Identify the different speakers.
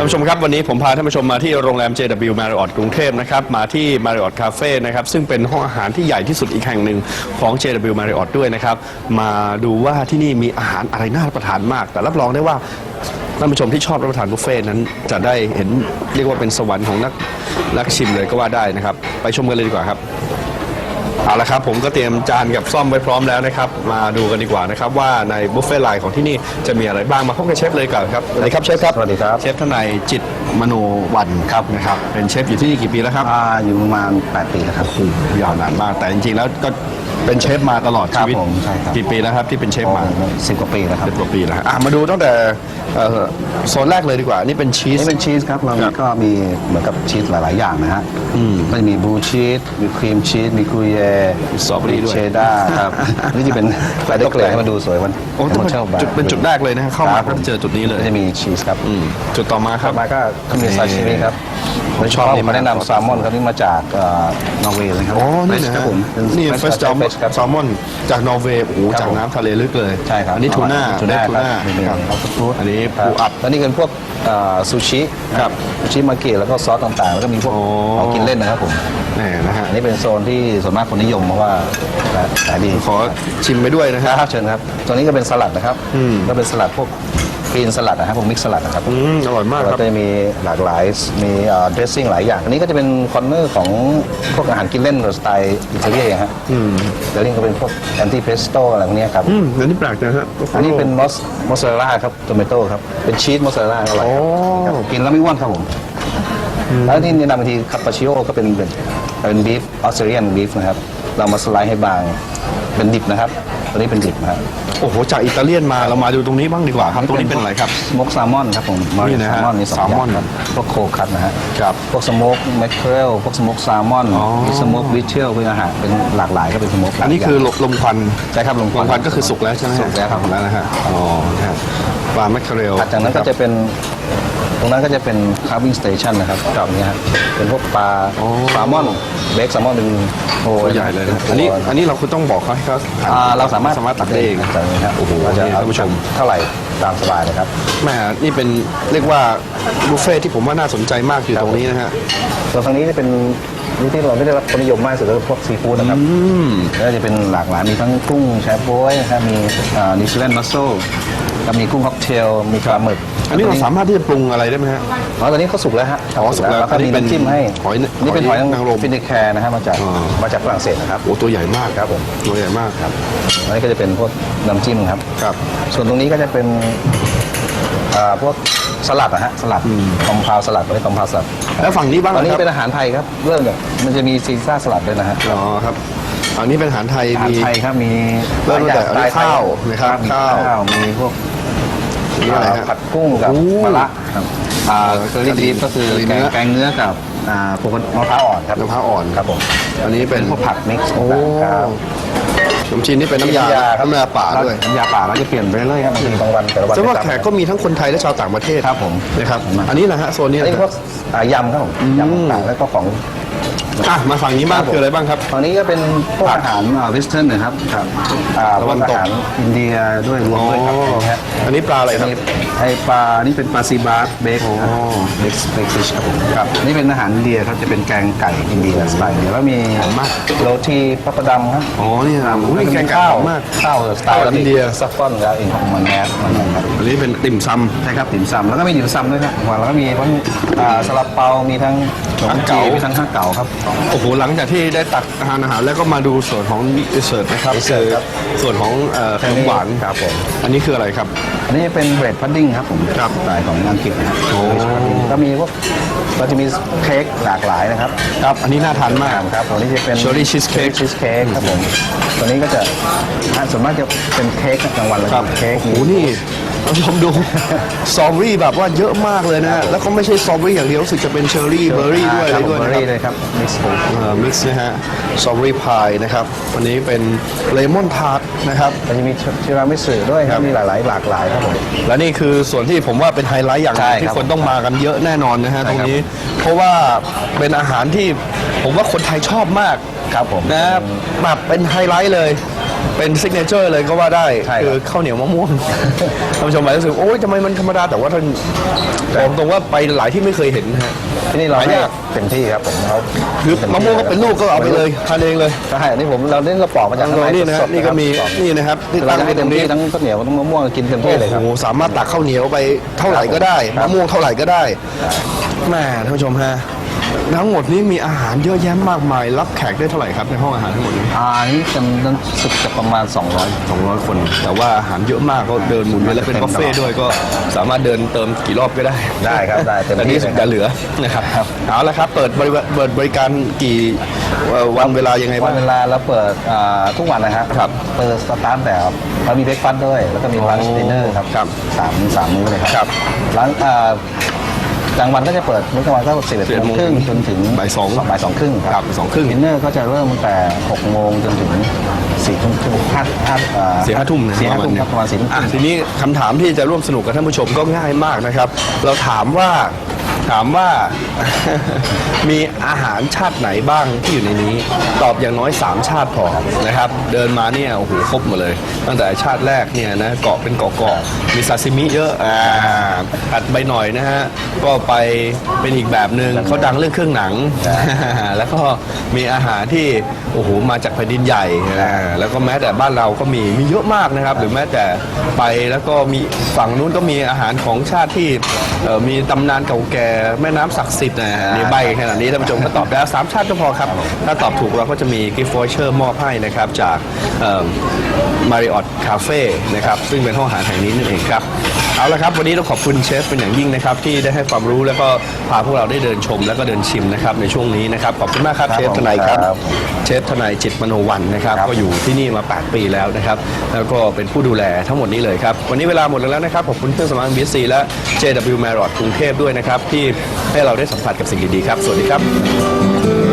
Speaker 1: ท่านผู้ชมครับ วันนี้ผมพาท่านผู้ชมมาที่โรงแรม JW Marriott กรุงเทพนะครับมาที่ Marriott Cafe นะครับซึ่งเป็นห้องอาหารที่ใหญ่ที่สุดอีกแห่งหนึ่งของ JW Marriott ด้วยนะครับ มาดูว่าที่นี่มีอาหารอะไรน่ารับประทานมาก แต่รับรองได้ว่าท่านผู้ชมที่ชอบรับประทานบุฟเฟ่ต์นั้น จะได้เห็นเรียกว่าเป็นสวรรค์ของนักนักชิมเลยก็ว่าได้นะครับ ไปชมกันเลยดีกว่าครับ เอาละครับผมก็เตรียมจานกับซ่อมไว้พร้อมแล้วนะครับ มาดูกันดีกว่านะครับว่าในบุฟเฟ่ต์ไลน์ของที่นี่จะมีอะไรบ้างมาพบกับเชฟเลยก่อนครับสวัสดีครับเชฟครับ
Speaker 2: สวัสดีครับ
Speaker 1: เชฟทนายจิตรมโนวันครับนะครับเป็นเชฟอยู่ที่นี่กี่ปีแล้วครับ
Speaker 2: อ่าอยู่ประมาณ 8 ปีแล้วครับ
Speaker 1: ยาวนานมากแต่จริงๆแล้วก็เป็นเชฟมาตลอด
Speaker 2: ครั
Speaker 1: ชี
Speaker 2: บ
Speaker 1: วิต
Speaker 2: ผมใช่ครับ
Speaker 1: กี่ปีแล้วครับที่เป็นเชฟมา
Speaker 2: สิบกว่าปีแล้วครับ
Speaker 1: เป็นกว่าปีแล้วฮะอะมาดูตั้งแต่เอ่อโซนแรกเลยดีกว่า นี่เป็นชีส
Speaker 2: นี่เป็นชีสครับ เรา
Speaker 1: ครับ
Speaker 2: ก็มีเหมือนกับชีสหลาย ๆ อย่างนะฮะ
Speaker 1: อืม
Speaker 2: ก็จะมีบลูชีส มีครีมชีส มีกรูเย่
Speaker 1: มีสตรอเบอรี่ด้วย
Speaker 2: เชดดาร์ครับ นี่จะเป็นลายตกแต่งให้มันดูสวยวัน
Speaker 1: โอ้ต้องเป็น
Speaker 2: เชล
Speaker 1: จุดเป็นจุดแรกเลยนะฮะเข้ามาก็เจอจุดนี้เลย
Speaker 2: ก็จะมีชีสครับ
Speaker 1: อืมจุดต่อมาครับ
Speaker 2: มาก็ก็มีซาชิมิครับ
Speaker 1: ผมชอบ
Speaker 2: ผม
Speaker 1: นี่มาก
Speaker 2: มาแนะนำแซลมอนครับนี่มาจากเอ่อนอร์เวย์เลยครับ
Speaker 1: อ๋อ นี่นะ
Speaker 2: ครั
Speaker 1: ฮะ
Speaker 2: บผมเป็น
Speaker 1: นี่
Speaker 2: fresh
Speaker 1: เฟส
Speaker 2: fresh ครับ
Speaker 1: แซลมอนจากนอร์เวย์โอ้โห
Speaker 2: ครับ
Speaker 1: จาก
Speaker 2: ผม
Speaker 1: น้ำทะเลลึกเลย
Speaker 2: ใช่ครับ
Speaker 1: อันนี้ทูน่า
Speaker 2: ทูน่า
Speaker 1: ทู
Speaker 2: ครับ
Speaker 1: น่า
Speaker 2: นี่
Speaker 1: ครับ
Speaker 2: ออฟฟูด
Speaker 1: อันนี้ปูอัด
Speaker 2: แล้วนี่เป็นพวกเอ่อซูชิ
Speaker 1: ครับ
Speaker 2: ซูชิมาเกะแล้วก็ซอสต่างๆ แล้วก็มีพวก
Speaker 1: อ๋อ
Speaker 2: ของกินเล่นนะครับผม
Speaker 1: นี่นะฮะ
Speaker 2: อันนี้เป็นโซนที่ส่วนมากคนนิยมเพราะว่าขายดี
Speaker 1: ขอชิมไปด้วยนะฮะ
Speaker 2: ครับเชิญครับตัวนี้ก็เป็นสลัดนะครับ
Speaker 1: อืม
Speaker 2: ก็เป็นสลัดพวก กรีนสลัดนะครับพวกมิกซ์สลัดนะครับ
Speaker 1: อืมอร่อยมาก
Speaker 2: แล้ว
Speaker 1: ครับ
Speaker 2: ก็จะมีหลากหลายมีเดรสซิ่งหลายอย่าง อันนี้ก็จะเป็นคอร์เนอร์ของพวกอาหารกินเล่นสไตล์อิตาเลียนฮะ
Speaker 1: อืม
Speaker 2: เดรสซิ่งก็เป็นพวกแอนตี้เพสโต้อะไรพวกเนี้ยครับ
Speaker 1: อืมอันนี้แปลกนะฮะ
Speaker 2: อันนี้เป็นมอสมอสซาเรลล่าครับโตเมโต้ครับเป็นชีสมอสซาเรลล่าอร่อยครับ
Speaker 1: โอ้
Speaker 2: ครับกินแล้วไม่อ้วนครับผมแล้วที่แนะนำบางทีคาปาชิโอก็เป็นเป็นเป็นบีฟออสเตรเลียนบีฟนะครับ เรามาสไลด์ให้บางเป็นดิบนะครับ ตัวนี้เป็นดิบนะครับ
Speaker 1: โอ้โหจากอิตาเลียนมาเรามาดูตรงนี้บ้างดีกว่าครับตรงนี้เป็นอะไรครับ
Speaker 2: สโมกแซลมอนครับผม
Speaker 1: นี่นะฮะ
Speaker 2: แซลมอนมีสอง
Speaker 1: แซลมอน
Speaker 2: อย่างครับพวกโคคัตนะฮะ
Speaker 1: ครับ
Speaker 2: พวกสโมกแมคเคเรลพวกสโมกแซลมอน
Speaker 1: อ๋อ
Speaker 2: มีสโมกวิเชลเป็นอาหารเป็นหลากหลายก็เป็นสโมก
Speaker 1: อันนี้คือลมควัน
Speaker 2: ใช่ครับลม
Speaker 1: ลมควันก็คือสุกแล้วใช่ไหมฮะ
Speaker 2: สุกแล้วครับ
Speaker 1: สุกแล้วนะฮะอ๋อนะฮะปลาแมคเคอเรล
Speaker 2: ถัดจากนั้นก็จะเป็น ตรงนั้นก็จะเป็นคาร์บิ n งสเตชันนะครับอย่างเงี้ยฮะเป็นพวกปลา
Speaker 1: อ๋อ
Speaker 2: แซลมอนเบคแซลมอนเป็นโอ้
Speaker 1: ตัวใหญ่เลยนะ
Speaker 2: ป็
Speaker 1: อันนี้
Speaker 2: ตัว
Speaker 1: อันนี้เราคุณต้องบอกเขาให้เขาหั่น
Speaker 2: อ่าเราสามารถ
Speaker 1: สามารถตักได้เอง
Speaker 2: ตักได้ครับ
Speaker 1: โอ้โห
Speaker 2: เราจะ
Speaker 1: นี่
Speaker 2: เอา
Speaker 1: ท่านผู้ชม
Speaker 2: เท่าไหร่ตามสบายเลยครับ
Speaker 1: แหม่นี่เป็นเรียกว่าบุฟเฟ่ที่ผมว่าน่าสนใจมากอยู่ตรงนี้นะฮะ
Speaker 2: ส่วนทางนี้จะเป็นนี่ที่เราไม่ได้รับความนิยมมากที่สุดก็คือพวกซีฟู้ดนะครับ
Speaker 1: อืม
Speaker 2: แล้วจะเป็นหลากหลายมีทั้งกุ้งแชบวยนะครับมีนิวซีแลนด์มัสโซ ก็มีกุ้งค็อกเทลมีปลาหมึก
Speaker 1: อันนี้เราสามารถที่จะปรุงอะไรได้ไหมฮะ
Speaker 2: อ๋อตอนนี้เขาสุกแล้วฮะ
Speaker 1: อ๋อสุกแล้ว
Speaker 2: แล้วก็มี
Speaker 1: อันนี้เป็น
Speaker 2: น้ำจิ้มให้
Speaker 1: หอย
Speaker 2: นี่เป็นห
Speaker 1: ห
Speaker 2: อ
Speaker 1: อยยนางรม
Speaker 2: ฟินเดแคร์นะฮะมาจาก
Speaker 1: อ๋อ
Speaker 2: มาจากฝรั่งเศสนะครับ
Speaker 1: โอ้ตัวใหญ่มาก
Speaker 2: ครับผม
Speaker 1: ตัวใหญ่มากครับ
Speaker 2: อันนี้ก็จะเป็นพวกน้ำจิ้มครับ
Speaker 1: ครับ
Speaker 2: ส่วนตรงนี้ก็จะเป็นอ่าพวกสลัดนะฮะสลัดคอมพาวสลัดไม่คอมพาวสลัด
Speaker 1: แล้วฝั่งนี้บ้าง
Speaker 2: ตอนนี้
Speaker 1: นะครับ
Speaker 2: เป็นอาหารไทยครับเริ่มจากมันจะมีซีซ่าสลัดด้วยนะฮะ
Speaker 1: อ๋อครับอันนี้เป็นอาหารไทย
Speaker 2: อาหาร
Speaker 1: มี
Speaker 2: ไทยครับมี
Speaker 1: เริ่มตั้งแต่
Speaker 2: หลยอย่
Speaker 1: ข้าวนะครับ
Speaker 2: มี
Speaker 1: ข้าว
Speaker 2: ข้าวมีพวก
Speaker 1: นี่อะไรฮะ
Speaker 2: ผัดกุ้งกับ
Speaker 1: โอ้
Speaker 2: มะระครับอ่า
Speaker 1: เออ
Speaker 2: เคอรี่บีฟก็คือ
Speaker 1: เคอรี่
Speaker 2: แก
Speaker 1: เนื้
Speaker 2: ง
Speaker 1: อ
Speaker 2: แกงเนื้อกับอ่าพวกมะพร้าวอ่อนครับ
Speaker 1: มะพร้าวอ่อน
Speaker 2: ครับผม
Speaker 1: อันนี้เป็น
Speaker 2: พวกผักมิกซ์
Speaker 1: โอ้
Speaker 2: ต่างๆครับ
Speaker 1: ขนมจีนนี่เป็นน้ำยา
Speaker 2: ครับ
Speaker 1: น้ำยาป่าด้วย
Speaker 2: น้ำยาป่าเราจะเปลี่ยนไปเรื่อยๆครับบางทีบางวันแต่ละวัน
Speaker 1: แสดงว่า
Speaker 2: ไม่
Speaker 1: แข
Speaker 2: ซ้ำ
Speaker 1: กก็มีทั้งคนไทยและชาวต่างประเทศ
Speaker 2: ครับผม
Speaker 1: นะครับ
Speaker 2: ขอบคุณมาก
Speaker 1: อันนี้นะฮะโซนนี้
Speaker 2: อัน
Speaker 1: นะ
Speaker 2: นี้พวกอ่ายำครับผมยำต่างๆแล้วก็ของ
Speaker 1: อะมาฝั่งนี้บ้าง
Speaker 2: ครับผม
Speaker 1: คืออะไรบ้างครับ
Speaker 2: ฝั่งนี้ก็เป็นพวกอาหารเวสเทิร์นนะครับครับอ่า
Speaker 1: ตะวันตก
Speaker 2: พวอาหารอินเดียด้วยรวมด้วยครับ
Speaker 1: อ๋อ
Speaker 2: นะฮะ
Speaker 1: อันนี้ปลาอะไรครับ
Speaker 2: นี่ไอปลานี่เป็นปลาซีบาร์เบค
Speaker 1: อ๋อ
Speaker 2: เบคเบคฟิชครับผมครับนี่เป็นอาหารอินเดียครับจะเป็นแกงไก่อินเดียสไตล์อินเดียแล้วมี
Speaker 1: มาก
Speaker 2: โรตีปัปปะดำครับ
Speaker 1: อ๋อนี่ครับอุ้ยแกง
Speaker 2: ข้า
Speaker 1: ข้าววมาก
Speaker 2: ข้าวสไตล์
Speaker 1: ข้าวอินเดีย
Speaker 2: ซัฟฟอนแล้วอินของมันแมสมันนะครับ
Speaker 1: อันนี้เป็นติ่มซ
Speaker 2: ใช่ครับติ่มซำแล้วก็มีติ่มซำด้วยครับแล้วก็มีทั้งอ่าซาลาเปา มีทั้งขนมจีนมีทั้งข้าวเก๋าครับำ
Speaker 1: โอ้โหหลังจากที่ได้ตักอาหารอาหารแล้วก็มาดูส่วนของดีเซอร์ตนะครับ
Speaker 2: dessert ครับ
Speaker 1: ส่วนของเอ่อขนมหวาน
Speaker 2: ครับผม
Speaker 1: อันนี้คืออะไรครับ
Speaker 2: อันนี้เป็นเบรดพัดดิ้งครับผม
Speaker 1: ครับ
Speaker 2: สไตล์ของอังกฤษนะครับ
Speaker 1: โอ้
Speaker 2: ก็มีพวกเราจะมีเค้กหลากหลายนะครับ
Speaker 1: ครับ อันนี้น่าทานมาก
Speaker 2: ครับตัวนี้จะเป็น
Speaker 1: Cherry cheesecake
Speaker 2: ชีสเค้กครับผมตัวนี้ก็จะอ่าส่วนมากจะเป็นเค้กนะกลางวันเรา
Speaker 1: ค
Speaker 2: จะ
Speaker 1: รับ
Speaker 2: มีเค้ก
Speaker 1: โอ้โหนี่ ท่านผู้ชมดูสตรอเบอรี่แบบว่าเยอะมากเลยนะฮะแล้วก็ไม่ใช่สตรอเบอรี่อย่างเดียวรู้สึกจะเป็นเชอร์รี่เบอร์รี่ด้วยอะไรด้วย
Speaker 2: เบอ
Speaker 1: นะ
Speaker 2: ร์
Speaker 1: ครั
Speaker 2: รี่
Speaker 1: บ
Speaker 2: เลยครับ มิกซ์ฟูด
Speaker 1: มิกซ์นะฮะสตรอเบอรี่พายนะครับอันนี้เป็นเลมอนทาร์ตนะครับ
Speaker 2: มันจะมีทีรามิสุด้วยครับมีหลาย ๆ หลากหลายครับผม
Speaker 1: และนี่คือส่วนที่ผมว่าเป็นไฮไลท์อย่างหนึ่ง
Speaker 2: ใช่ครับ
Speaker 1: ที่คนต้องมากันเยอะแน่นอนนะฮะ
Speaker 2: ใช่
Speaker 1: ตรง
Speaker 2: ครับ
Speaker 1: นี้ เพราะว่าเป็นอาหารที่ผมว่าคนไทยชอบมาก
Speaker 2: ครับผม
Speaker 1: นะแบบเป็นไฮไลท์เลย เป็นซิกเนเจอร์เลยก็ว่าได้
Speaker 2: ใช่ครับ
Speaker 1: คือข้าวเหนียวมะม่วง ท่านผู้ชมอาจจะรู้สึกโอ้ยทำไมมันธรรมดาแต่ว่าท่านบอกตรงว่าไปหลายที่ไม่เคยเห็นนะฮะ
Speaker 2: ที่นี่เรา
Speaker 1: หาย
Speaker 2: ให้า
Speaker 1: ก
Speaker 2: เต็มที่ครับผมเขา
Speaker 1: คือมะม่วงก็เป็นลูกก็เอาไปเลยทานเองเลย
Speaker 2: ใช่อันนี่ผมเราเล่นเราปอกมาจากข้างใน
Speaker 1: นี่นะ
Speaker 2: ส
Speaker 1: ฮะ
Speaker 2: ดๆ
Speaker 1: นี่ก็มี
Speaker 2: ครับ
Speaker 1: นี่นะครับที่
Speaker 2: เรา
Speaker 1: ตั้ง
Speaker 2: จะ
Speaker 1: อ
Speaker 2: ให้
Speaker 1: ยู่ต
Speaker 2: เต็
Speaker 1: ร
Speaker 2: ม
Speaker 1: ง
Speaker 2: ที่
Speaker 1: นี้
Speaker 2: ทั้งข้าวเหนียวทั้งมะม่วงกินเต็มที่เลยครับ
Speaker 1: โอ้โหสามารถตักข้าวเหนียวไปเท่าไหร่ก็ได้
Speaker 2: ครั
Speaker 1: มะ
Speaker 2: บ
Speaker 1: ม่วงเท่าไหร่ก็ได้แม่ท่านผู้ชมฮะ ทั้งหมดนี้มีอาหารเยอะแยะมากมาย รับแขกได้เท่าไหร่ครับในห้องอาหารทั้งหมดนี้
Speaker 2: อ่าอันนี้จำนวนสุดจะประมาณ 200
Speaker 1: 200 คน แต่ว่าอาหารเยอะมากก็เดินหมุนเวียนแล้วเป็นบุฟเฟ่ต์ด้วยก็สามารถเดินเติมกี่รอบก็ได้
Speaker 2: ได้ครับได้เต็ม
Speaker 1: แต่
Speaker 2: ที่
Speaker 1: นี่
Speaker 2: เลย
Speaker 1: สุด
Speaker 2: ครับ
Speaker 1: จะเหลือนะครับ
Speaker 2: ครับ
Speaker 1: เอาละครับเปิดบริวารเปิดบริการกี่เอ่อวันเวลายังไง
Speaker 2: วั
Speaker 1: บ้านง
Speaker 2: เวลาเราเปิดอ่าทุกวันนะครับ
Speaker 1: ครับ
Speaker 2: เปิดสตาร์ทแต่เรามีเบรกฟาสต์ด้วย แล้วก็มีลันช์ดินเนอร์ครับ
Speaker 1: ครับ
Speaker 2: สามสามมื้อเลยครับ
Speaker 1: ครับ
Speaker 2: ร้านอ่า กลางวันก็จะเปิดมื้อกลางวันก็สิบเอ็ด
Speaker 1: 11
Speaker 2: โมงครึ่งจนถึง
Speaker 1: บ่ายสอง
Speaker 2: บ่ายสองครึ่ง
Speaker 1: ครับบ่ายสองครึ่ง
Speaker 2: ดินเนอร์ก็จะเริ่มตั้งแต่หกโมงจนถึงสี่ทุ่มครึ่งห้าห้าอ่า
Speaker 1: สี่ห้าทุ่มนะ
Speaker 2: สี่ห้าทุ่ม
Speaker 1: ป
Speaker 2: ครับประมาณสี่ทุ่มค
Speaker 1: อะ
Speaker 2: รึ่ง
Speaker 1: ทีนี้คำถามที่จะร่วมสนุกกับท่านผู้ชมก็ง่ายมากนะครับ เราถามว่าถามว่ามีอาหารชาติไหนบ้างที่อยู่ในนี้ ตอบอย่างน้อย 3 ชาติพอนะครับ เดินมาเนี่ยโอ้โหครบหมดเลย ตั้งแต่ชาติแรกเนี่ยนะเกาะเป็นเกาะเกาะมีซาซิมิเยอะอ่าถัดไปหน่อยนะฮะก็ไปเป็นอีกแบบหนึ่งเขาดังเรื่องเครื่องหนัง แล้วก็มีอาหารที่โอ้โหมาจากแผ่นดินใหญ่นะแล้วก็แม้แต่บ้านเราก็มีมีเยอะมากนะครับ หรือแม้แต่ไปแล้วก็มีฝั่งนู้นก็มีอาหารของชาติที่เอ่อมีตำนานเก่าแก่แม่น้ำศักดิ์สิทธิ์นะฮะนี่ใบขนาดนี้ท่านผู้ชมก็ตอบได้สามชาติก็พอครับ ถ้าตอบถูกเราก็จะมีกิฟต์วอเชอร์มอบให้นะครับจากมาริออตคาเฟ่นะครับซึ่งเป็นห้องอาหารแห่งนี้นั่นเองครับ เอาละครับวันนี้ต้องขอบคุณเชฟเป็นอย่างยิ่งนะครับที่ได้ให้ความรู้แล้วก็พาพวกเราได้เดินชม แล้วก็เดินชิมนะครับในช่วงนี้นะครับขอบคุณมากครับ
Speaker 2: ครับ
Speaker 1: เชฟทนายครับ
Speaker 2: ครับ
Speaker 1: เชฟทนายจิตรมโนวันนะครับ
Speaker 2: ครับ
Speaker 1: ก็อยู่ที่นี่มา 8 ปีแล้วนะครับแล้วก็เป็นผู้ดูแลทั้งหมดนี้เลยครับวันนี้เวลาหมดแล้วนะครับขอบคุณเครื่องสำอาง BSC และ JW Marriott กรุงเทพด้วยนะครับที่ให้เราได้สัมผัสกับสิ่งดีๆครับ สวัสดีครับ